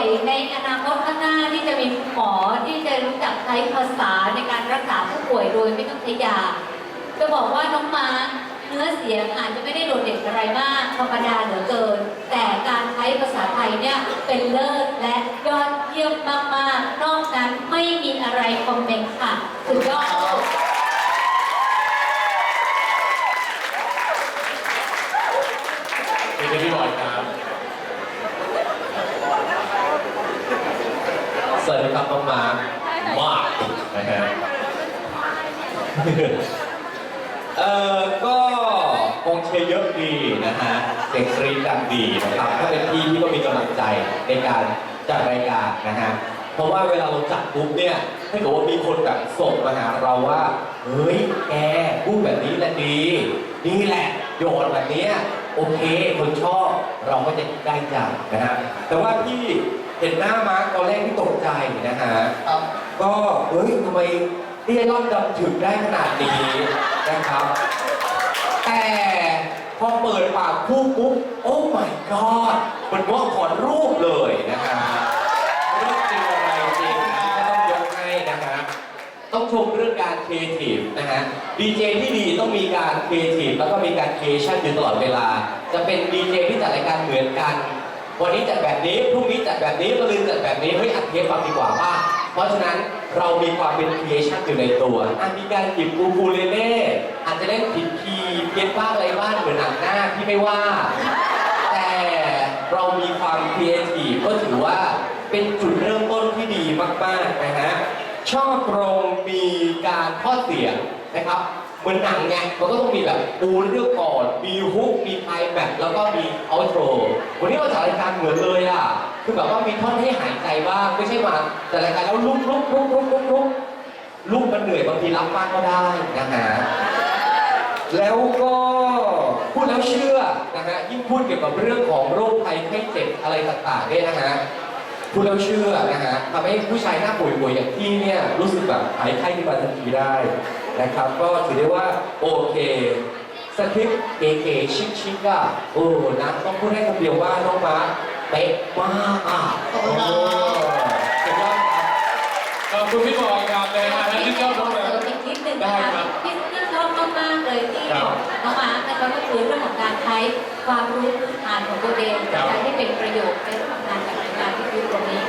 ยในอนาคตข้างหน้าที่จะมีหมอที่จะรู้จักใช้ภาษาในการรักษาผู้ป่วยโดยไม่ต้องใช้ยาจะบอกว่าน้องมาเนื้อเสียงอาจจะไม่ได้โดดเด่นอะไรมากธรรมดาเหลือเกิน แต่การใช้ภาษาไทยเนี่ยเป็นเลิศและยอดเยี่ยมมากๆ นอกนั้นไม่มีอะไรคอมเมนต์ค่ะสุดยอดลูก นี่คือพี่บอยครับ สวัสดีครับน้องมาร์คมากนะฮะเอ่อก็กองเชียร์เยอะดีนะฮะเสียงกรี๊ดดังดีนะครับถ้าเป็นพี่พี่ก็มีกำลังใจในการจัดรายการนะฮะเพราะว่าเวลาเราจัดปุ๊บเนี่ยถ้าเกิดว่ามีคนแบบส่งมาหาเราว่าเฮ้ยแกพูดแบบนี้แหละดีนี่แหละโยนแบบนี้โอเค คนชอบ เราก็จะได้ใจนะฮะแต่ว่าพี่เห็นหน้ามาร์คตอนแรกที่ตกใจนะฮะครับก็เฮ้ยทำไมเตี้ยร่อนดำถึงได้ขนาดนี้นะครับ แต่พอเปิดปากพูดปุ๊บโอ้ my god มันว่าขอรูปเลยนะครับรูปจริงอะไรจริงนะก็ต้องยกให้นะฮะ ต้องชมเรื่องการครีเอทีฟนะฮะดีเจที่ดีต้องมีการครีเอทีฟแล้วก็มีการครีเอชั่นอยู่ตลอดเวลา จะเป็นดีเจที่จัดรายการเหมือนกัน วันนี้จัดแบบนี้พรุ่งนี้จัดแบบนี้มะรืนจัดแบบนี้เฮ้ยอัดเทปฟังดีกว่าป่ะเพราะฉะนั้นเรามีความเป็นครีเอชั่นอยู่ในตัวอะมีการหยิบกูกูเลเล่อาจจะเล่นผิดคีย์เพี้ยนบ้างอะไรบ้างเหมือนหนังหน้าที่ไม่ว่า แต่เรามีความครีเอทีฟก็ถือว่าเป็นจุดเริ่มต้นที่ดีมากๆนะฮะ ชอบตรงมีการทอดเสียงนะครับเหมือนหนังไงมันก็ต้องมีแบบปูเรื่องก่อน มีฮุกมีไคลแม็แล้วก็มีเอาโทรวันนี้เราจัดรายการเหมือนเลยอะคือแบบว่ามีท่อนให้หายใจบ้างไม่ใช่มาจัดรายการแล้วลุกลุกลุกลุกลุกลุกลุกมันเหนื่อยบางทีรับมากก็ได้นะฮะแล้วก็พูดแล้วเชื่อนะฮะยิ่งพูดเกี่ยวกับเรื่องของโรคภัยไข้เจ็บอะไรต่างๆเนี่ยนะฮะ พูดแล้วเชื่อนะฮะทำให้ผู้ชายหน้าป่วยๆอย่างพี่เนี่ยรู้สึกแบบหายไข้ขึ้นมาทันทีได้นะครับ ก็ถือได้ว่าโอเคสคริปต์เก๋ๆชิคๆอะโอ้นะต้องพูดให้คำเดียวว่าน้องมาร์คเป๊ะมากอะ ของน้องมาร์คนะคะก็คือเรื่องของการใช้ความรู้พื้นฐานของตัวเองครับใช้ให้เป็นประโยชน์ในเรื่องของการจัดรายการที่คือตรงนี้